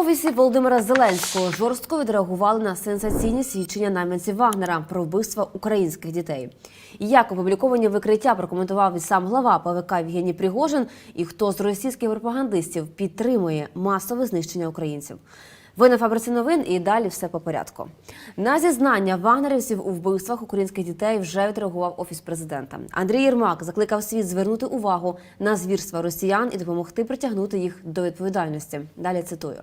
офісі Володимира Зеленського жорстко відреагували на сенсаційні свідчення найманців Вагнера про вбивства українських дітей. Як опубліковані викриття прокоментував і сам глава ПВК Євгеній Пригожин, і хто з російських пропагандистів підтримує масове знищення українців. Ви на фабриці новин і далі все по порядку. На зізнання вагнерівців у вбивствах українських дітей вже відреагував офіс президента. Андрій Єрмак закликав світ звернути увагу на звірства росіян і допомогти притягнути їх до відповідальності. Далі цитую.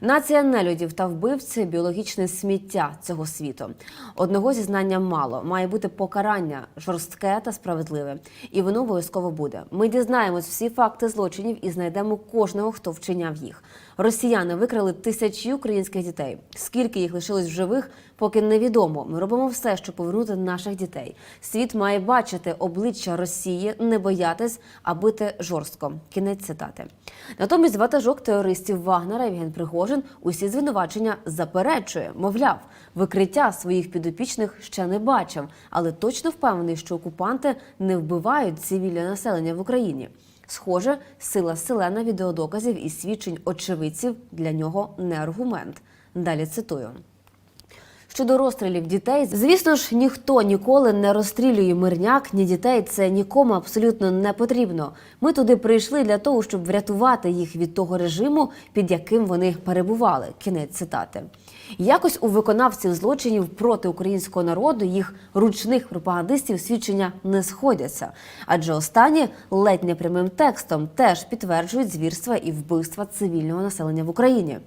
Нація нелюдів та вбивці біологічне сміття цього світу. Одного зізнання мало має бути покарання жорстке та справедливе, і воно обов'язково буде. Ми дізнаємось всі факти злочинів і знайдемо кожного, хто вчиняв їх. Росіяни викрали тисячі українських дітей. Скільки їх лишилось в живих, поки невідомо. Ми робимо все, щоб повернути наших дітей. Світ має бачити обличчя Росії, не боятись, а бити жорстко. Кінець цитати. Натомість ватажок терористів Вагнера Євген Пригожин усі звинувачення заперечує. Мовляв, викриття своїх підопічних ще не бачив, але точно впевнений, що окупанти не вбивають цивільне населення в Україні. Схоже, сила селена відеодоказів і свідчень очевидців для нього не аргумент. Далі цитую. Щодо розстрілів дітей, звісно ж, ніхто ніколи не розстрілює мирняк, ні дітей. Це нікому абсолютно не потрібно. Ми туди прийшли для того, щоб врятувати їх від того режиму, під яким вони перебували. Кінець цитати. Якось у виконавців злочинів проти українського народу їх ручних пропагандистів свідчення не сходяться, адже останні ледь не прямим текстом теж підтверджують звірства і вбивства цивільного населення в Україні.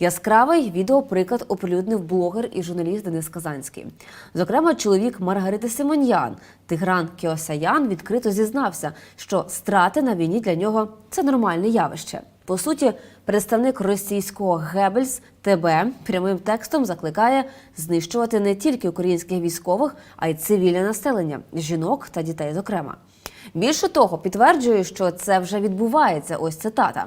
Яскравий відеоприклад оприлюднив блогер і журналіст Денис Казанський. Зокрема, чоловік Маргарити Симоньян, Тигран Кіосаян, відкрито зізнався, що страти на війні для нього це нормальне явище. По суті, представник російського Гебельс ТБ прямим текстом закликає знищувати не тільки українських військових, а й цивільне населення, жінок та дітей, зокрема. Більше того, підтверджує, що це вже відбувається. Ось цитата.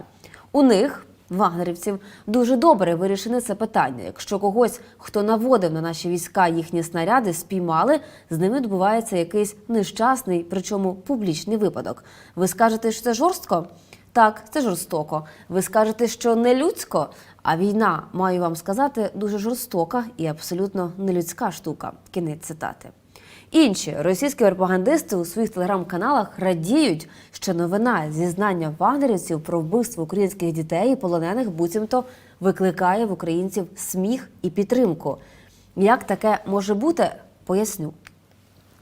У них Вагнерівців дуже добре вирішене це питання. Якщо когось, хто наводив на наші війська їхні снаряди, спіймали, з ними відбувається якийсь нещасний, причому публічний випадок. Ви скажете, що це жорстко? Так, це жорстоко. Ви скажете, що не людсько, а війна, маю вам сказати, дуже жорстока і абсолютно нелюдська штука. Кінець цитати. Інші російські пропагандисти у своїх телеграм-каналах радіють, що новина зізнання вагнерівців про вбивство українських дітей і полонених буцімто викликає в українців сміх і підтримку. Як таке може бути, поясню.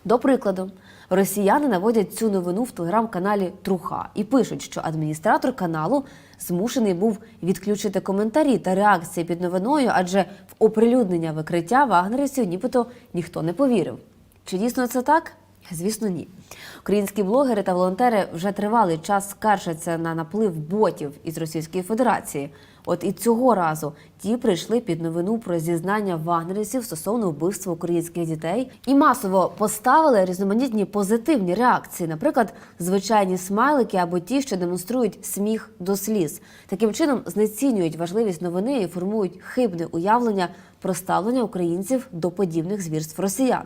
До прикладу, росіяни наводять цю новину в телеграм-каналі Труха і пишуть, що адміністратор каналу змушений був відключити коментарі та реакції під новиною, адже в оприлюднення викриття вагнерівців нібито ніхто не повірив. Чи дійсно це так? Звісно, ні. Українські блогери та волонтери вже тривалий час скаржаться на наплив ботів із Російської Федерації. От і цього разу ті прийшли під новину про зізнання вагнерівців стосовно вбивства українських дітей і масово поставили різноманітні позитивні реакції, наприклад, звичайні смайлики або ті, що демонструють сміх до сліз. Таким чином знецінюють важливість новини і формують хибне уявлення про ставлення українців до подібних звірств росіян.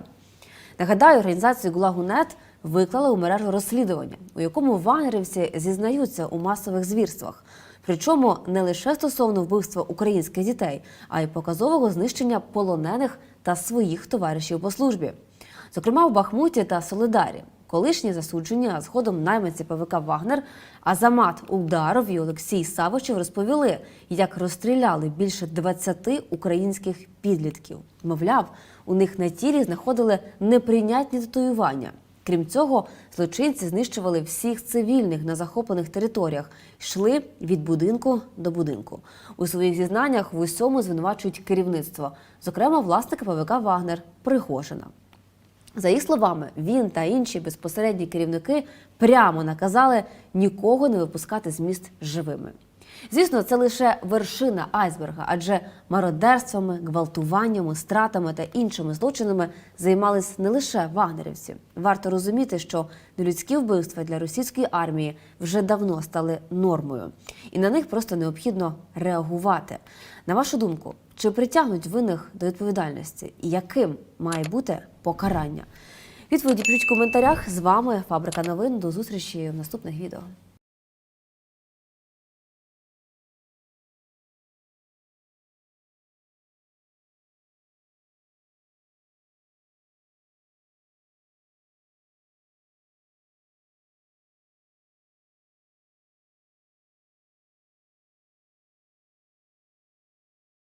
Нагадаю, організацію Гулагунет виклали у мережу розслідування, у якому вагнерівці зізнаються у масових звірствах. Причому не лише стосовно вбивства українських дітей, а й показового знищення полонених та своїх товаришів по службі. Зокрема, в Бахмуті та Солидарі. Колишні засуджені, а згодом найманці ПВК Вагнер Азамат Улдаров і Олексій Савичев розповіли, як розстріляли більше 20 українських підлітків. Мовляв, у них на тілі знаходили неприйнятні татуювання. Крім цього, злочинці знищували всіх цивільних на захоплених територіях, йшли від будинку до будинку. У своїх зізнаннях в усьому звинувачують керівництво, зокрема власника ПВК Вагнер Пригожина. За їх словами, він та інші безпосередні керівники прямо наказали нікого не випускати з міст живими. Звісно, це лише вершина айсберга, адже мародерствами, гвалтуваннями, стратами та іншими злочинами займались не лише вагнерівці. Варто розуміти, що нелюдські вбивства для російської армії вже давно стали нормою, і на них просто необхідно реагувати. На вашу думку, чи притягнуть винних до відповідальності, і яким має бути покарання? Відповіді пишіть в коментарях. З вами Фабрика новин. До зустрічі в наступних відео.